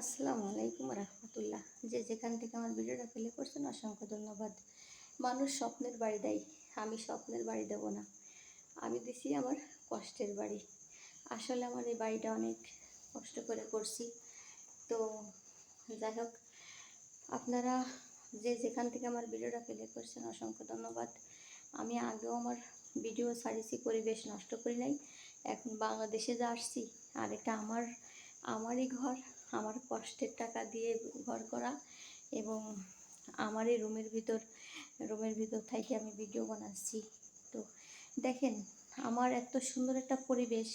আসসালামু আলাইকুম রহমতুল্লাহ। যে যেখান থেকে আমার ভিডিওটা প্লে করছেন, অসংখ্য ধন্যবাদ। মানুষ স্বপ্নের বাড়ি দেয়, আমি স্বপ্নের বাড়ি দেবো না। আমি দিছি আমার কষ্টের বাড়ি। আসলে আমার এই বাড়িটা অনেক কষ্ট করে করছি। তো যাই হোক, আপনারা যে যেখান থেকে আমার ভিডিওটা প্লে করছেন, অসংখ্য ধন্যবাদ। আমি আগেও আমার ভিডিও ছাড়িছি পরিবেশ নষ্ট করি নাই। এখন বাংলাদেশে যা আসছি, আর এটা আমার আমারই ঘর, আমার কষ্টের টাকা দিয়ে ঘর করা এবং আমারই রুমের ভিতর রুমের ভিতর থেকে আমি ভিডিও বানাচ্ছি। তো দেখেন, আমার এত সুন্দর একটা পরিবেশ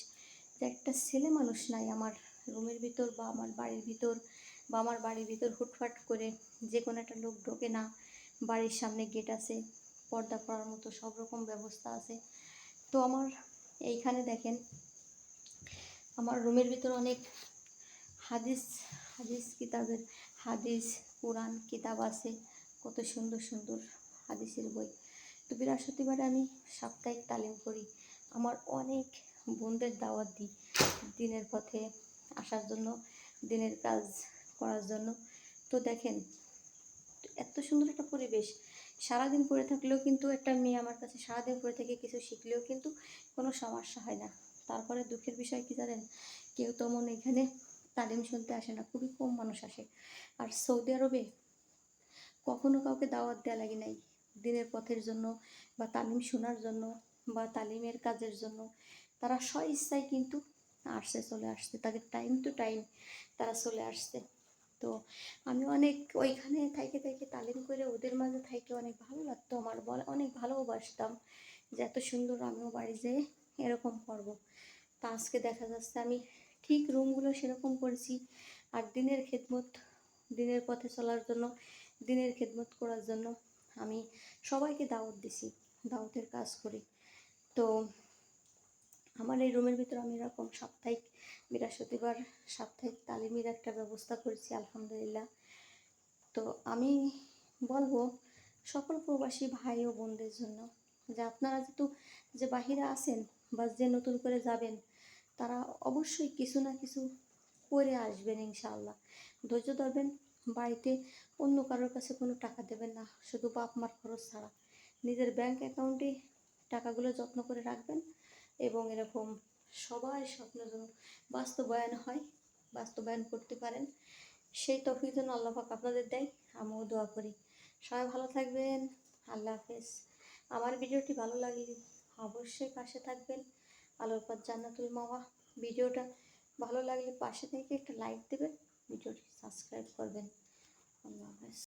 যে একটা ছেলে মানুষ নাই আমার রুমের ভিতর বা আমার বাড়ির ভিতর বা আমার বাড়ির ভিতর হুটফাট করে যে কোনো একটা লোক ঢোকে না, বাড়ির সামনে গেট আছে, পর্দা করার মতো সব রকম ব্যবস্থা আছে। তো আমার এইখানে দেখেন, আমার রুমের ভিতর অনেক হাদিস হাদিস কিতাবের, হাদিস, কোরআন কিতাব আছে। কত সুন্দর সুন্দর হাদিসের বই। তো বৃহস্পতিবারে আমি সাপ্তাহিক তালিম করি। আমার অনেক বোনদের দাওয়াত দিই দিনের পথে আসার জন্য, দিনের কাজ করার জন্য। তো দেখেন, এত সুন্দর একটা পরিবেশ। সারাদিন পড়ে থাকলেও কিন্তু একটা মেয়ে আমার কাছে সারাদিন পড়ে থেকে কিছু শিখলেও কিন্তু কোনো সমস্যা হয় না। তারপরে দুঃখের বিষয় কি জানেন? কেউ তেমন এখানে তালিম শুনতে আসে না, খুবই কম মানুষ আসে। আর সৌদি আরবে কখনো কাউকে দাওয়াত দেওয়া লাগে নাই। দিনের পথের জন্য বা তালিম শোনার জন্য বা তালিমের কাজের জন্য। তারা স্ব ইচ্ছায় কিন্তু আসছে, চলে আসছে। তাদের টাইম টু টাইম তারা চলে আসছে। তো আমি অনেক ওইখানে থাইকে থাইকে তালিম করে ওদের মাঝে থাইকে অনেক ভালো লাগতো আমার বল, অনেক ভালোবাসতাম যে এত সুন্দর আমিও বাড়ি যেয়ে এরকম করব। তা আজকে দেখা যাচ্ছে আমি ঠিক রুমগুলো সেরকম করেছি। আর দিনের খেদমত, দিনের পথে চলার জন্য, দিনের খেদমত করার জন্য আমি সবাইকে দাওয়াত দিছি, দাওয়াতের কাজ করি। তো আমার এই রুমের ভিতরে আমি এরকম সাপ্তাহিক বৃহস্পতিবার সাপ্তাহিক তালিমের একটা ব্যবস্থা করেছি, আলহামদুলিল্লাহ। তো আমি বলব সকল প্রবাসী ভাই ও বোনদের জন্য যে আপনারা যেহেতু যে বাহিরে আছেন বা যে নতুন করে যাবেন তারা অবশ্যই কিছু না কিছু করে আসবেন ইনশাআল্লাহ। ধৈর্য ধরবেন, বাড়িতে অন্য কারোর কাছে কোনো টাকা দেবেন না, শুধু বাপ মার খরচ ছাড়া। নিজের ব্যাংক অ্যাকাউন্টে টাকাগুলো যত্ন করে রাখবেন এবং এরকম সবাই স্বপ্ন যেন বাস্তবায়ন হয়, বাস্তবায়ন করতে পারেন। সেই তফিক যেন আল্লাহ পাক আপনাদের দেয়, আমিও দোয়া করি। সবাই ভালো থাকবেন, আল্লাহ হাফেজ। আমার ভিডিওটি ভালো লাগলে অবশ্যই পাশে থাকবেন। আলোর পর জান্নাতুল মামা ভিডিওটা ভালো লাগলে পাশে থেকে একটা লাইক দেবেন, ভিডিওটি সাবস্ক্রাইব করবেন। আল্লাহ হাফেজ।